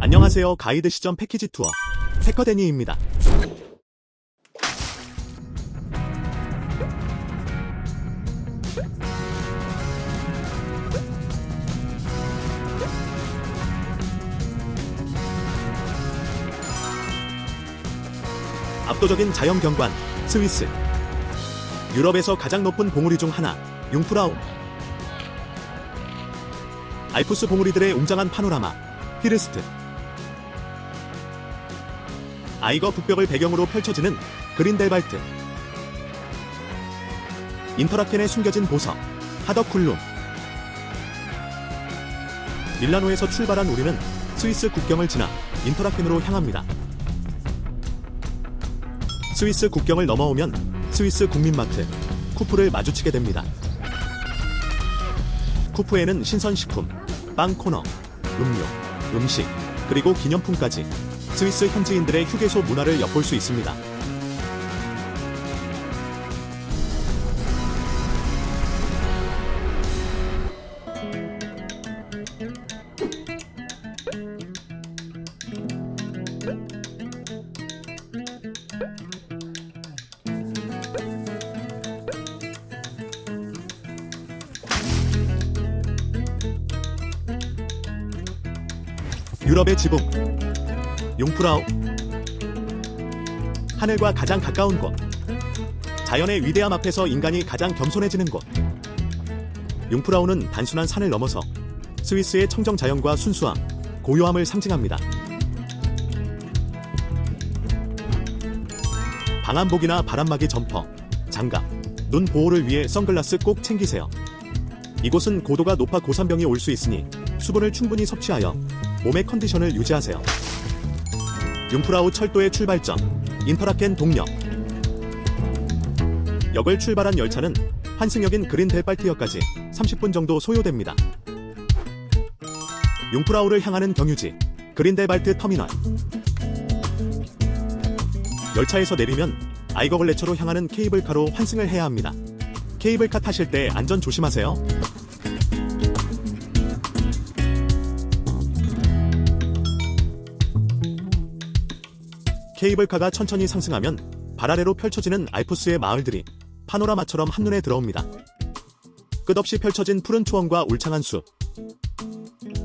안녕하세요. 가이드 시점 패키지 투어 패커데니입니다. 압도적인 자연 경관 스위스. 유럽에서 가장 높은 봉우리 중 하나 융프라우. 알프스 봉우리들의 웅장한 파노라마 히르스트. 아이거 북벽을 배경으로 펼쳐지는 그린델발트. 인터라켄에 숨겨진 보석 하더쿨룸. 밀라노에서 출발한 우리는 스위스 국경을 지나 인터라켄으로 향합니다. 스위스 국경을 넘어오면 스위스 국민마트 쿠프를 마주치게 됩니다. 쿠프에는 신선식품, 빵 코너, 음료, 음식, 그리고 기념품까지 스위스 현지인들의 휴게소 문화를 엿볼 수 있습니다. 유럽의 지붕 융프라우 하늘과 가장 가까운 곳 자연의 위대함 앞에서 인간이 가장 겸손해지는 곳 융프라우는 단순한 산을 넘어서 스위스의 청정 자연과 순수함, 고요함을 상징합니다. 방한복이나 바람막이 점퍼, 장갑, 눈 보호를 위해 선글라스 꼭 챙기세요. 이곳은 고도가 높아 고산병이 올 수 있으니 수분을 충분히 섭취하여 몸의 컨디션을 유지하세요. 융프라우 철도의 출발점 인터라켄 동역 역을 출발한 열차는 환승역인 그린 델발트역까지 30분 정도 소요됩니다. 융프라우를 향하는 경유지 그린델발트 터미널 열차에서 내리면 아이거글레처로 향하는 케이블카로 환승을 해야 합니다. 케이블카 타실 때 안전 조심하세요. 케이블카가 천천히 상승하면 발 아래로 펼쳐지는 알프스의 마을들이 파노라마처럼 한눈에 들어옵니다. 끝없이 펼쳐진 푸른 초원과 울창한 숲,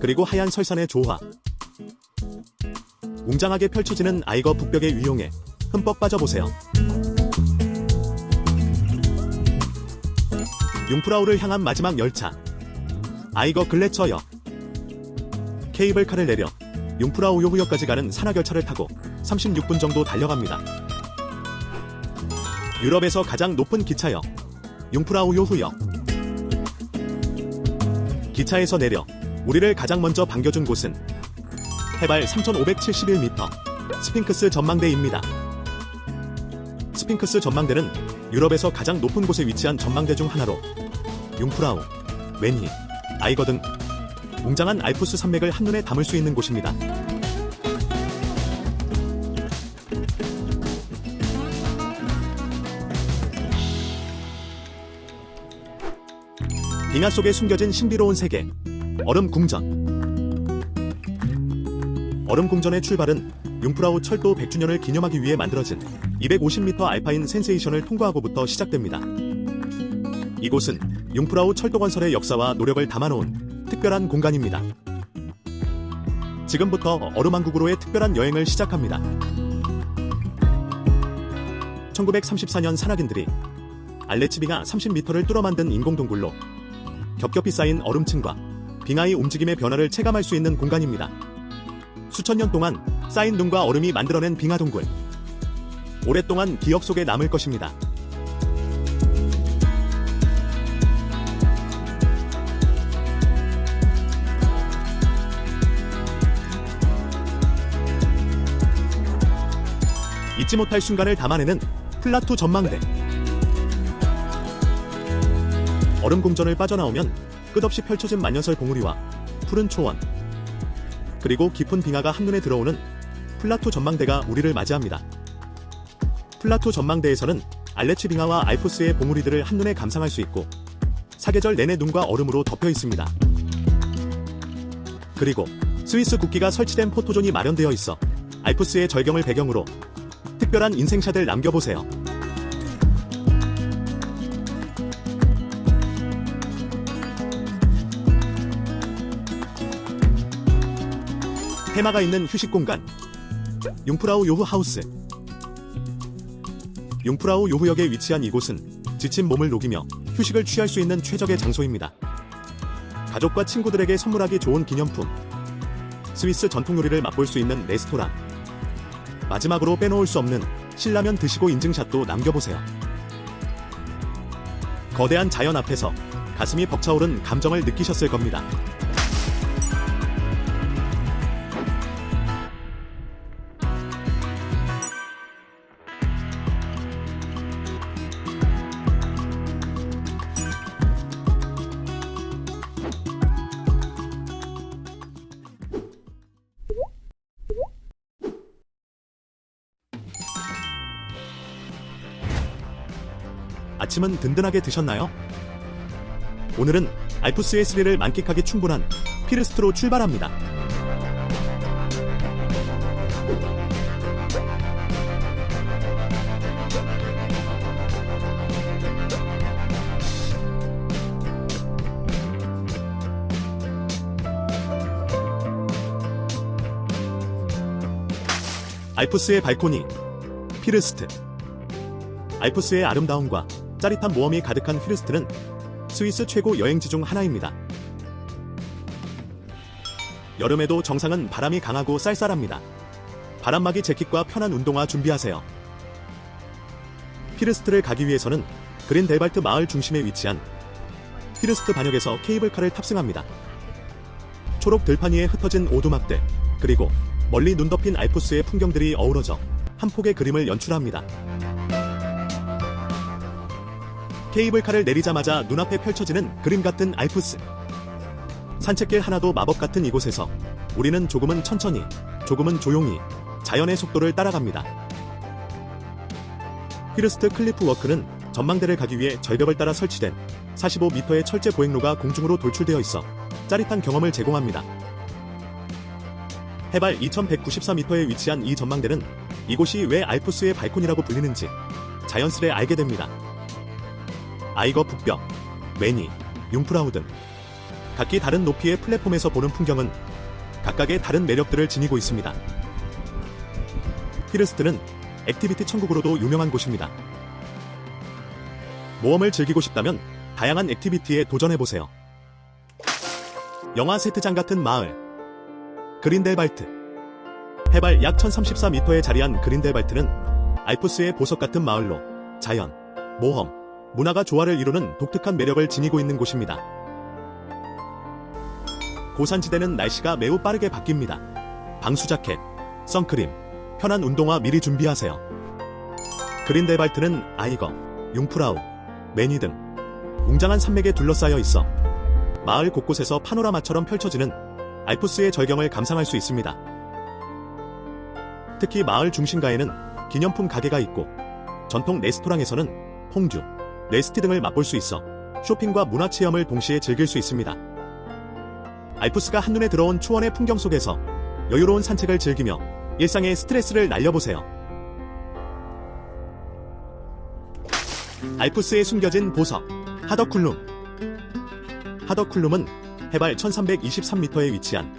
그리고 하얀 설산의 조화. 웅장하게 펼쳐지는 아이거 북벽의 위용에 흠뻑 빠져보세요. 융프라우를 향한 마지막 열차. 아이거 글래처역. 케이블카를 내려 융프라우 요구역까지 가는 산악 열차를 타고 36분 정도 달려갑니다. 유럽에서 가장 높은 기차역, 융프라우 요후역. 기차에서 내려 우리를 가장 먼저 반겨준 곳은 해발 3,571m 스핑크스 전망대입니다. 스핑크스 전망대는 유럽에서 가장 높은 곳에 위치한 전망대 중 하나로 융프라우, 웬히, 아이거 등 웅장한 알프스 산맥을 한눈에 담을 수 있는 곳입니다. 빙하 속에 숨겨진 신비로운 세계 얼음 궁전 얼음 궁전의 출발은 융프라우 철도 100주년을 기념하기 위해 만들어진 250m 알파인 센세이션을 통과하고부터 시작됩니다. 이곳은 융프라우 철도 건설의 역사와 노력을 담아놓은 특별한 공간입니다. 지금부터 얼음왕국으로의 특별한 여행을 시작합니다. 1934년 산악인들이 알레치비가 30m를 뚫어 만든 인공동굴로 겹겹이 쌓인 얼음층과 빙하의 움직임의 변화를 체감할 수 있는 공간입니다. 수천 년 동안 쌓인 눈과 얼음이 만들어낸 빙하 동굴. 오랫동안 기억 속에 남을 것입니다. 잊지 못할 순간을 담아내는 플라투 전망대. 얼음 궁전을 빠져나오면 끝없이 펼쳐진 만년설 봉우리와 푸른 초원, 그리고 깊은 빙하가 한눈에 들어오는 플라토 전망대가 우리를 맞이합니다. 플라토 전망대에서는 알레치 빙하와 알프스의 봉우리들을 한눈에 감상할 수 있고 사계절 내내 눈과 얼음으로 덮여 있습니다. 그리고 스위스 국기가 설치된 포토존이 마련되어 있어 알프스의 절경을 배경으로 특별한 인생샷을 남겨보세요. 테마가 있는 휴식 공간 융프라우 요후 하우스 융프라우 요후역에 위치한 이곳은 지친 몸을 녹이며 휴식을 취할 수 있는 최적의 장소입니다. 가족과 친구들에게 선물하기 좋은 기념품 스위스 전통 요리를 맛볼 수 있는 레스토랑 마지막으로 빼놓을 수 없는 신라면 드시고 인증샷도 남겨보세요. 거대한 자연 앞에서 가슴이 벅차오른 감정을 느끼셨을 겁니다. 아침은 든든하게 드셨나요? 오늘은 알프스의 스릴을 만끽하기 충분한 피르스트로 출발합니다. 알프스의 발코니 피르스트 알프스의 아름다움과 짜릿한 모험이 가득한 휘르스트는 스위스 최고 여행지 중 하나입니다. 여름에도 정상은 바람이 강하고 쌀쌀합니다. 바람막이 재킷과 편한 운동화 준비하세요. 피르스트를 가기 위해서는 그린 델발트 마을 중심에 위치한 피르스트 반역에서 케이블카를 탑승합니다. 초록 들판 위에 흩어진 오두막들, 그리고 멀리 눈 덮인 알프스의 풍경들이 어우러져 한 폭의 그림을 연출합니다. 케이블카를 내리자마자 눈앞에 펼쳐지는 그림 같은 알프스. 산책길 하나도 마법 같은 이곳에서 우리는 조금은 천천히, 조금은 조용히 자연의 속도를 따라갑니다. 휘르스트 클리프 워크는 전망대를 가기 위해 절벽을 따라 설치된 45m의 철제 보행로가 공중으로 돌출되어 있어 짜릿한 경험을 제공합니다. 해발 2194m에 위치한 이 전망대는 이곳이 왜 알프스의 발코니라고 불리는지 자연스레 알게 됩니다. 아이거 북벽, 매니, 융프라우 등 각기 다른 높이의 플랫폼에서 보는 풍경은 각각의 다른 매력들을 지니고 있습니다. 피르스트는 액티비티 천국으로도 유명한 곳입니다. 모험을 즐기고 싶다면 다양한 액티비티에 도전해보세요. 영화 세트장 같은 마을 그린델발트 해발 약 1034m에 자리한 그린델발트는 알프스의 보석 같은 마을로 자연, 모험, 문화가 조화를 이루는 독특한 매력을 지니고 있는 곳입니다. 고산지대는 날씨가 매우 빠르게 바뀝니다. 방수 자켓, 선크림, 편한 운동화 미리 준비하세요. 그린델발트는 아이거, 융프라우, 매니 등 웅장한 산맥에 둘러싸여 있어 마을 곳곳에서 파노라마처럼 펼쳐지는 알프스의 절경을 감상할 수 있습니다. 특히 마을 중심가에는 기념품 가게가 있고 전통 레스토랑에서는 홍주, 레스티 등을 맛볼 수 있어 쇼핑과 문화 체험을 동시에 즐길 수 있습니다. 알프스가 한눈에 들어온 초원의 풍경 속에서 여유로운 산책을 즐기며 일상의 스트레스를 날려보세요. 알프스에 숨겨진 보석, 하더쿨룸. 하더쿨룸은 해발 1323m에 위치한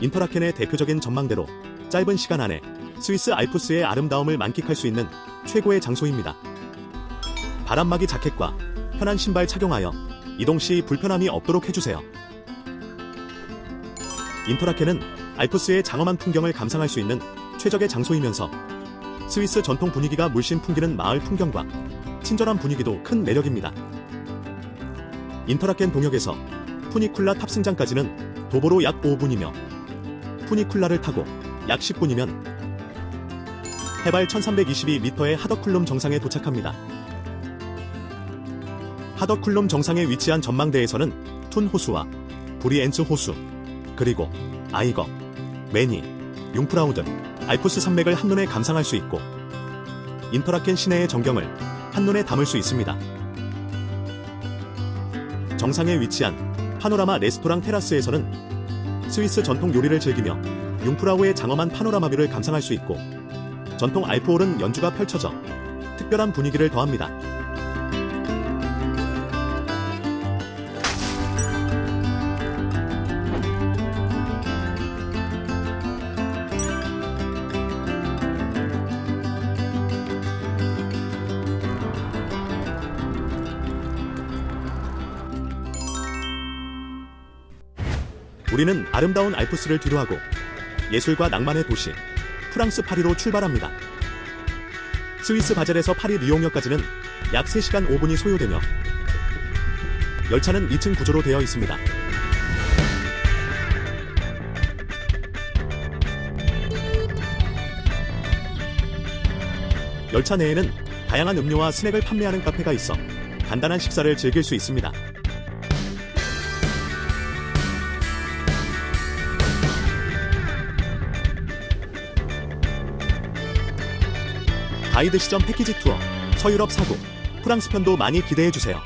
인터라켄의 대표적인 전망대로 짧은 시간 안에 스위스 알프스의 아름다움을 만끽할 수 있는 최고의 장소입니다. 바람막이 자켓과 편한 신발 착용하여 이동 시 불편함이 없도록 해주세요. 인터라켄은 알프스의 장엄한 풍경을 감상할 수 있는 최적의 장소이면서 스위스 전통 분위기가 물씬 풍기는 마을 풍경과 친절한 분위기도 큰 매력입니다. 인터라켄 동역에서 푸니쿨라 탑승장까지는 도보로 약 5분이며 푸니쿨라를 타고 약 10분이면 해발 1322m의 하더쿨룸 정상에 도착합니다. 하더쿨룸 정상에 위치한 전망대에서는 툰 호수와 브리엔츠 호수, 그리고 아이거, 매니, 융프라우 등 알프스 산맥을 한눈에 감상할 수 있고 인터라켄 시내의 전경을 한눈에 담을 수 있습니다. 정상에 위치한 파노라마 레스토랑 테라스에서는 스위스 전통 요리를 즐기며 융프라우의 장엄한 파노라마 뷰를 감상할 수 있고 전통 알프홀은 연주가 펼쳐져 특별한 분위기를 더합니다. 우리는 아름다운 알프스를 뒤로하고 예술과 낭만의 도시 프랑스 파리로 출발합니다. 스위스 바젤에서 파리 리옹역까지는 약 3시간 5분이 소요되며 열차는 2층 구조로 되어 있습니다. 열차 내에는 다양한 음료와 스낵을 판매하는 카페가 있어 간단한 식사를 즐길 수 있습니다. 가이드 시점 패키지 투어 서유럽 사국 프랑스 편도 많이 기대해 주세요.